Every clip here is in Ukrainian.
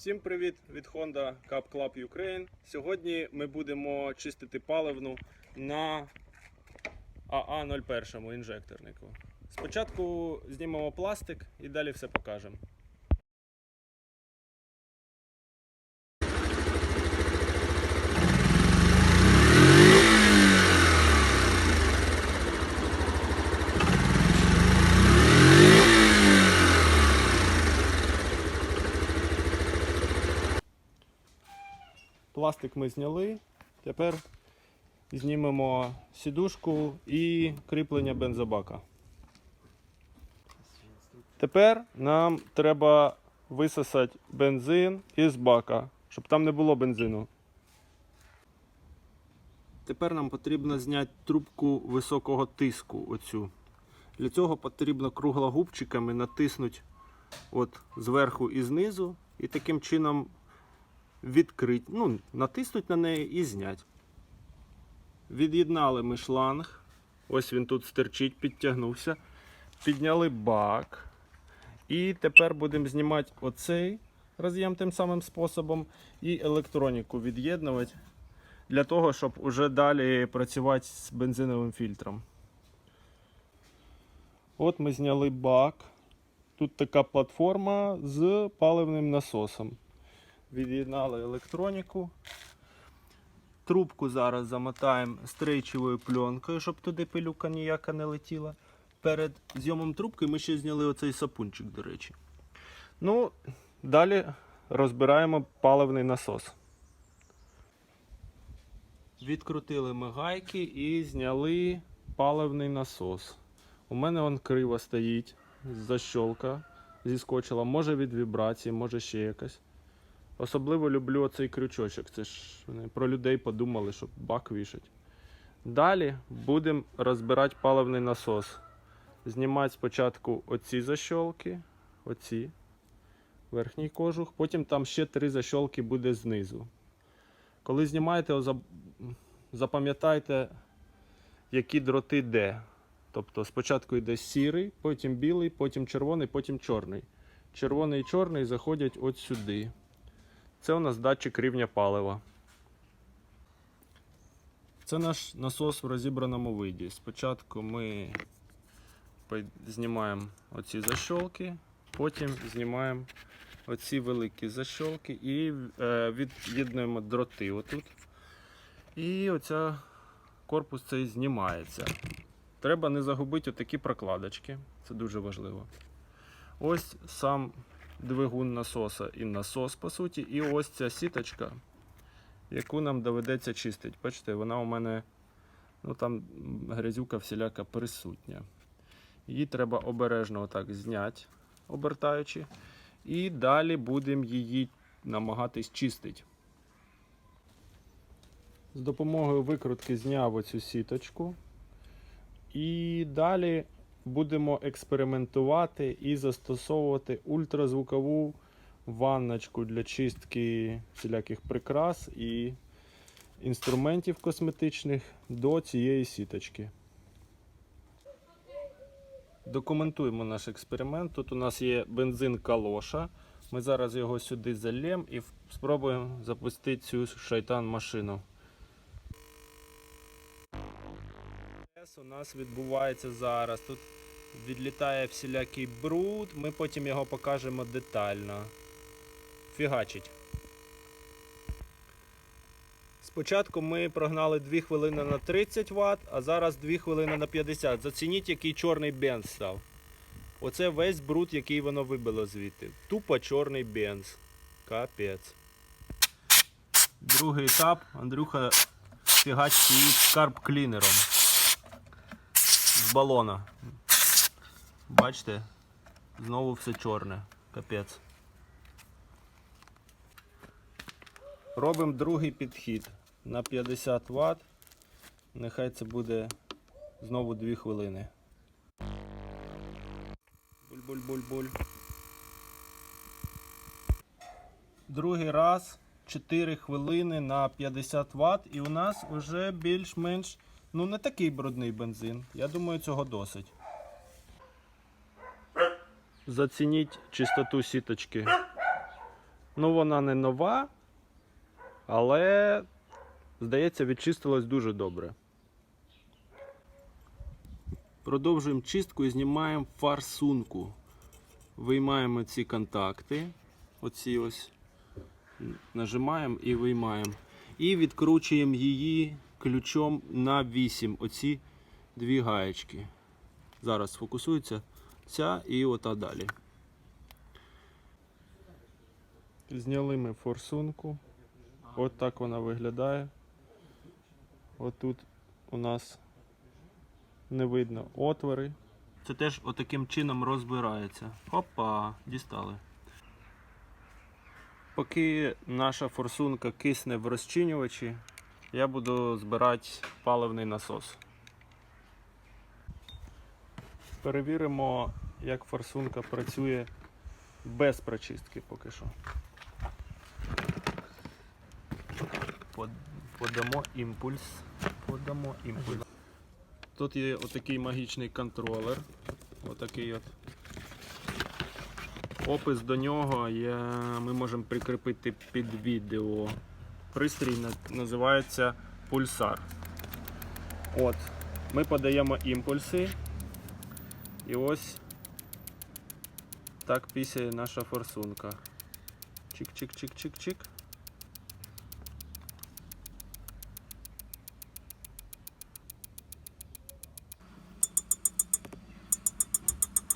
Всім привіт від Honda Cup Club Ukraine. Сьогодні ми будемо чистити паливну на АА01 інжекторнику. Спочатку знімемо пластик і далі все покажемо. Пластик ми зняли. Тепер знімемо сідушку і кріплення бензобака. Тепер нам треба висосати бензин із бака, щоб там не було бензину. Тепер нам потрібно зняти трубку високого тиску. Оцю. Для цього потрібно круглогубчиками натиснути от зверху і знизу, і таким чином відкрити, ну, натиснуть на неї і зняти. Від'єднали ми шланг. Ось він тут стерчить, підтягнувся. Підняли бак. І тепер будемо знімати оцей роз'єм тим самим способом і електроніку від'єднувати для того, щоб уже далі працювати з бензиновим фільтром. От ми зняли бак. Тут така платформа з паливним насосом. Від'єднали електроніку. Трубку зараз замотаємо стрейчевою пленкою, щоб туди пилюка ніяка не летіла. Перед зйомом трубки ми ще зняли оцей сапунчик, до речі. Ну, далі розбираємо паливний насос. Відкрутили ми гайки і зняли паливний насос. У мене он криво стоїть, защолка зіскочила, може від вібрації, може ще якась. Особливо люблю оцей крючочок. Це ж вони про людей подумали, щоб бак вішать. Далі будемо розбирати паливний насос. Знімати спочатку оці защолки, оці, верхній кожух, потім там ще три защолки буде знизу. Коли знімаєте, запам'ятайте, які дроти де. Тобто спочатку йде сірий, потім білий, потім червоний, потім чорний. Червоний і чорний заходять от сюди. Це у нас датчик рівня палива. Це наш насос в розібраному виді. Спочатку ми знімаємо оці защолки, потім знімаємо оці великі защолки і е, від'єднуємо дроти отут. І оця корпус цей знімається. Треба не загубити отакі прокладочки. Це дуже важливо. Ось сам двигун насоса і насос, по суті. І ось ця сіточка, яку нам доведеться чистити. Бачите, вона у мене ну там грязюка всіляка присутня. Її треба обережно отак зняти, обертаючи. І далі будемо її намагатись чистити. З допомогою викрутки зняв оцю сіточку. І далі будемо експериментувати і застосовувати ультразвукову ванночку для чистки всіляких прикрас і інструментів косметичних до цієї сіточки. Документуємо наш експеримент. Тут у нас є бензин калоша. Ми зараз його сюди зальємо і спробуємо запустити цю шайтан машину. У нас відбувається зараз. Тут відлітає всілякий бруд, ми потім його покажемо детально. Фігачить. Спочатку ми прогнали 2 хвилини на 30 Вт, а зараз 2 хвилини на 50. Зацініть, який чорний бенз став. Оце весь бруд, який воно вибило звідти. Тупо чорний бенз. Капець. Другий етап. Андрюха фігачить її карб клінером балона. Бачите? Знову все чорне. Капець. Робимо другий підхід на 50 Вт. Нехай це буде знову 2 хвилини. Буль-буль-буль-буль. Другий раз 4 хвилини на 50 Вт і у нас вже більш-менш Ну, не такий брудний бензин. Я думаю, цього досить. Зацініть чистоту сіточки. Ну, вона не нова, але, здається, відчистилась дуже добре. Продовжуємо чистку і знімаємо фарсунку. Виймаємо ці контакти. Оці ось. Нажимаємо і виймаємо. І відкручуємо її ключом на 8. Оці дві гаєчки. Зараз фокусується ця і ота далі. Зняли ми форсунку. От так вона виглядає. Отут у нас не видно отвори. Це теж отаким чином розбирається. Опа, дістали. Поки наша форсунка кисне в розчинювачі, я буду збирати паливний насос. Перевіримо, як форсунка працює без прочистки поки що. Подамо імпульс. Подамо імпульс. Тут є отакий магічний контролер. Отакий от. Опис до нього є, ми можемо прикріпити під відео. Пристрій називається пульсар. От. Ми подаємо імпульси. І ось так пісяє наша форсунка. Чик-чик-чик-чик-чик.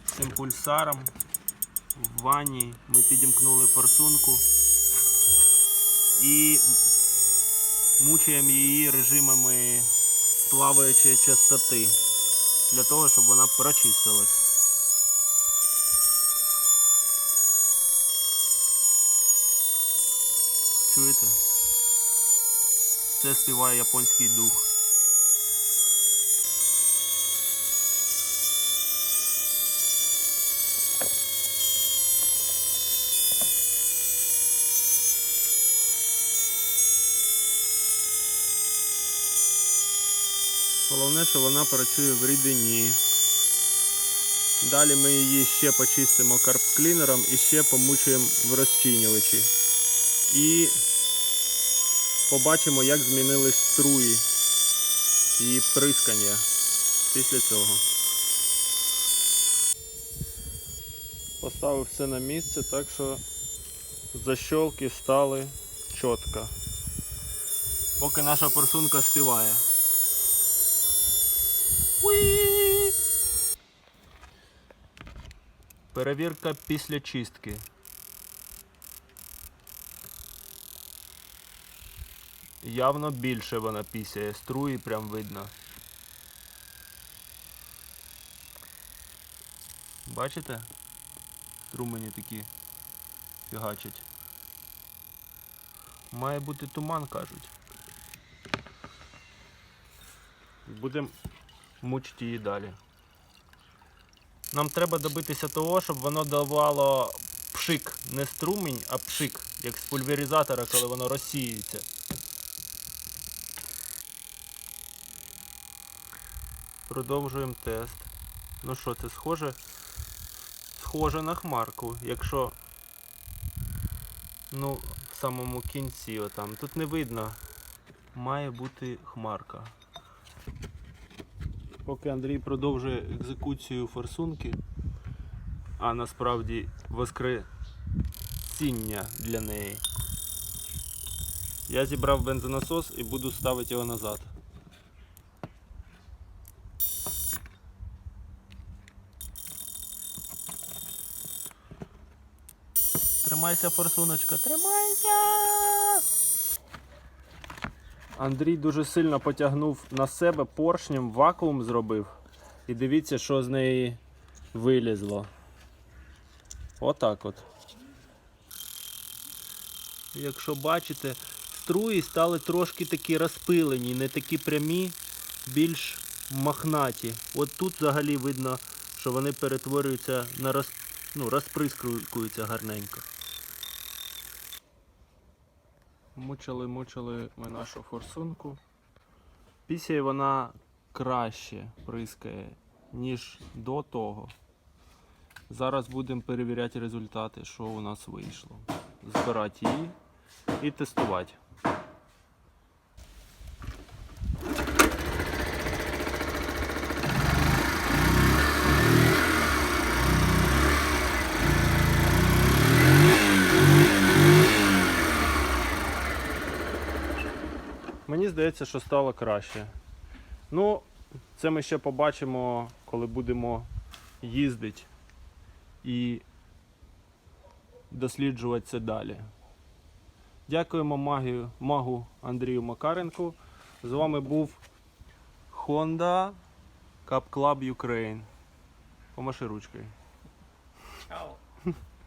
Цим пульсаром в ванні ми підімкнули форсунку і мучаємо її режимами плаваючої частоти для того, щоб вона прочистилась. Чуєте? Це співає японський дух. Головне, що вона працює в рідині. Далі ми її ще почистимо карп-клінером і ще помучуємо в розчинювачі. І побачимо, як змінились струї і прискання після цього. Поставив все на місце, так що защолки стали чітко. Поки наша форсунка співає. Перевірка після чистки. Явно більше вона пісяє, струї прям видно. Бачите? Струмені такі фігачать. Має бути туман, кажуть. Будемо мучити її далі. Нам треба добитися того, щоб воно давало пшик, не струмінь, а пшик, як з пульверизатора, коли воно розсіюється. Продовжуємо тест. Ну що, це схоже? Схоже на хмарку, якщо ну, в самому кінці отам. Тут не видно. Має бути хмарка. Поки Андрій продовжує екзекуцію форсунки, а насправді воскресіння для неї. Я зібрав бензонасос і буду ставити його назад. Тримайся, форсуночка, тримайся! Андрій дуже сильно потягнув на себе поршнем, вакуум зробив. І дивіться, що з неї вилізло. Отак от. Якщо бачите, струї стали трошки такі розпилені, не такі прямі, більш махнаті. От тут взагалі видно, що вони перетворюються на роз... ну, розприскуються гарненько. Мучили, мучили ми нашу форсунку. Після вона краще прискає, ніж до того. Зараз будемо перевіряти результати, що у нас вийшло. збирати її і тестувати. Здається, що стало краще. Ну, це ми ще побачимо, коли будемо їздити і досліджувати це далі. Дякуємо магію, магу Андрію Макаренку. З вами був Honda Cup Club Ukraine. Помаши ручкою. Чао.